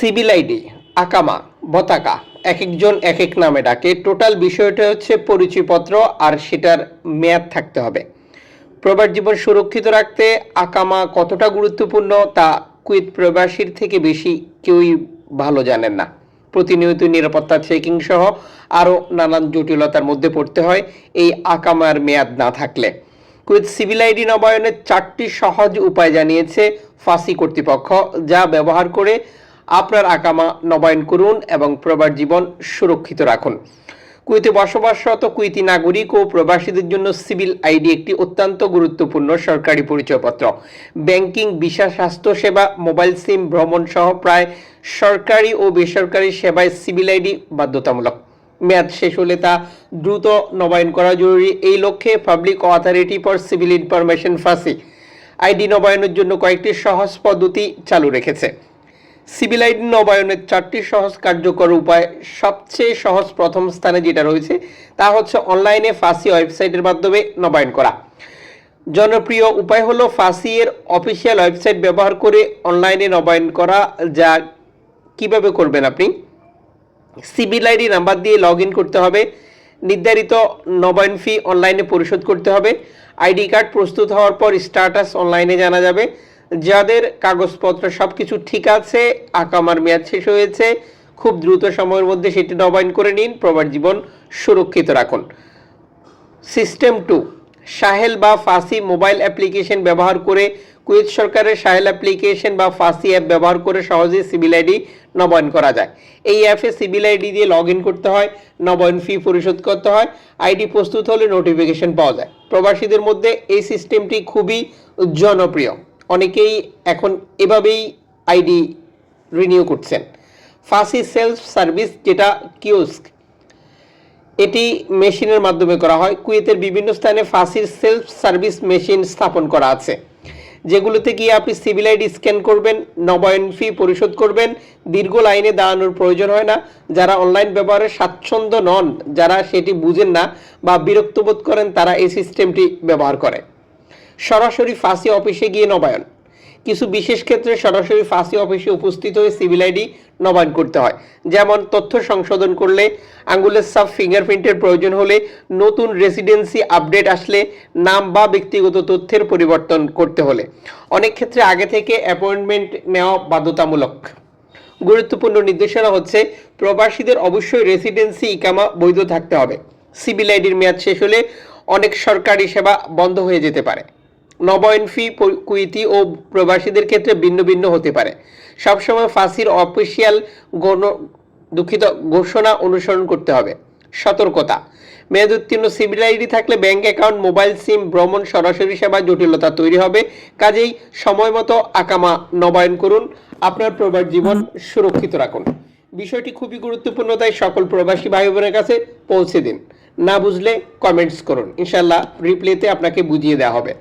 Civil ID আকামা, বতাকা এক একজন এক এক নামে ডাকে। টোটাল বিষয়টা হচ্ছে পরিচয়পত্র আর সেটার মেয়াদ থাকতে হবে। প্রবাস জীবন সুরক্ষিত রাখতে আকামা কতটা গুরুত্বপূর্ণ তা কুয়েত প্রবাসীর থেকে বেশি কেউই ভালো জানেন না। প্রতিনিয়ত নিরাপত্তা চেকিং সহ আরও নানান জটিলতার মধ্যে পড়তে হয় এই আকামার মেয়াদ না থাকলে। কুয়েত সিভিল আইডি নবায়নের চারটি সহজ উপায় জানিয়েছে ফাঁসি কর্তৃপক্ষ, যা ব্যবহার করে আপনার আকামা নবায়ন করুন এবং প্রবাস জীবন সুরক্ষিত রাখুন। কুয়েতে বসবাসরত কুয়েতি নাগরিক ও প্রবাসীদের জন্য সিভিল আইডি একটি অত্যন্ত গুরুত্বপূর্ণ সরকারি পরিচয়পত্র। ব্যাংকিং, ভিসা, স্বাস্থ্যসেবা, মোবাইল সিম, ভ্রমণ সহ প্রায় সরকারি ও বেসরকারি সেবায় সিভিল আইডি বাধ্যতামূলক। মেয়াদ শেষ হলে তা দ্রুত নবায়ন করা জরুরি। এই লক্ষ্যে public authority for civil information PACI. ID নবায়নের জন্য কয়েকটি সহজ পদ্ধতি চালু রেখেছে। সিভিল আইডি নবায়নের চারটি সহজ কার্যকর উপায়, সবচেয়ে সহজ প্রথম স্থানে যেটা রয়েছে, তা হচ্ছে অনলাইনে ফাঁসি ওয়েবসাইটের মাধ্যমে নবায়ন করা। জনপ্রিয় উপায় হলো ফাঁসি এর অফিসিয়াল ওয়েবসাইট ব্যবহার করে অনলাইনে নবায়ন করা, যা কীভাবে করবেন আপনি? সিভিল আইডি নাম্বার দিয়ে লগ করতে হবে, নির্ধারিত নবায়ন ফি অনলাইনে পরিশোধ করতে হবে, আইডি কার্ড প্রস্তুত হওয়ার পর স্ট্যাটাস অনলাইনে জানা যাবে যাদের কাগজপত্র সব কিছু ঠিক আছে, আকামার মেয়াদ শেষ হয়েছে, খুব দ্রুত সময়ের মধ্যে সেটি নবায়ন করে নিন প্রবার জীবন সুরক্ষিত রাখুন। সিস্টেম টু সাহেল বা ফাঁসি মোবাইল অ্যাপ্লিকেশন ব্যবহার করে কুয়েত সরকারের সাহেল অ্যাপ্লিকেশন বা ফাঁসি অ্যাপ ব্যবহার করে সহজে সিভিল আইডি নবায়ন করা যায়। এই অ্যাপে সিভিল আইডি দিয়ে লগ করতে হয়, নবায়ন ফি পরিশোধ করতে হয়, আইডি প্রস্তুত হলে নোটিফিকেশন পাওয়া যায়। প্রবাসীদের মধ্যে এই সিস্টেমটি খুবই জনপ্রিয়। অনেকেই এখন এভাবেই আইডি রিনিউ করছেন। ফাসি সেলফ সার্ভিস যেটা কিওস্ক, এটি মেশিনের মাধ্যমে করা হয়। কুয়েতের বিভিন্ন স্থানে ফাঁসির সেলফ সার্ভিস মেশিন স্থাপন করা আছে। যেগুলোতে গিয়ে আপনি সিভিল আইডি স্ক্যান করবেন, নবায়ন ফি পরিশোধ করবেন, দীর্ঘ লাইনে দাঁড়ানোর প্রয়োজন হয় না। যারা অনলাইন ব্যবহারে স্বাচ্ছন্দ্য নন, যারা সেটি বুঝেন না বা বিরক্ত বোধ করেন, তারা এই সিস্টেমটি ব্যবহার করে। সরাসরি ফাঁসি অফিসে গিয়ে নবায়ন। কিছু বিশেষ ক্ষেত্রে সরাসরি ফাঁসি অফিসে উপস্থিত হয়ে সিভিল আইডি নবায়ন করতে হয়। যেমন, তথ্য সংশোধন করলে আঙ্গুলের সাব ফিঙ্গারপ্রিন্টের প্রয়োজন হলে নতুন রেসিডেন্সি আপডেট আসলে নাম বা ব্যক্তিগত তথ্যের পরিবর্তন করতে হলে। অনেক ক্ষেত্রে আগে থেকে অ্যাপয়েন্টমেন্ট নেওয়া বাধ্যতামূলক। গুরুত্বপূর্ণ নির্দেশনা হচ্ছে, প্রবাসীদের অবশ্যই রেসিডেন্সি ইকামা বৈধ থাকতে হবে। সিভিল আইডির মেয়াদ শেষ হলে অনেক সরকারি সেবা বন্ধ হয়ে যেতে পারে। নবায়ন ফি কুইতি ও প্রবাসীদের ক্ষেত্রে ভিন্ন ভিন্ন হতে পারে। সবসময় ফাঁসির অফিসিয়াল গণ, দুঃখিত ঘোষণা অনুসরণ করতে হবে। সতর্কতা। মেয়াদ উত্তীর্ণ সিভিল আইডি থাকলে ব্যাংক অ্যাকাউন্ট, মোবাইল সিম, ভ্রমণ, সরাসরি সেবা, জটিলতা তৈরি হবে। কাজেই সময় মতো আকামা নবায়ন করুন। আপনার প্রবাস জীবন সুরক্ষিত রাখুন। বিষয়টি খুবই গুরুত্বপূর্ণ, তাই সকল প্রবাসী ভাই বোনের কাছে পৌঁছে দিন। না বুঝলে কমেন্টস করুন। ইনশাল্লাহ রিপ্লেতে আপনাকে বুঝিয়ে দেওয়া হবে।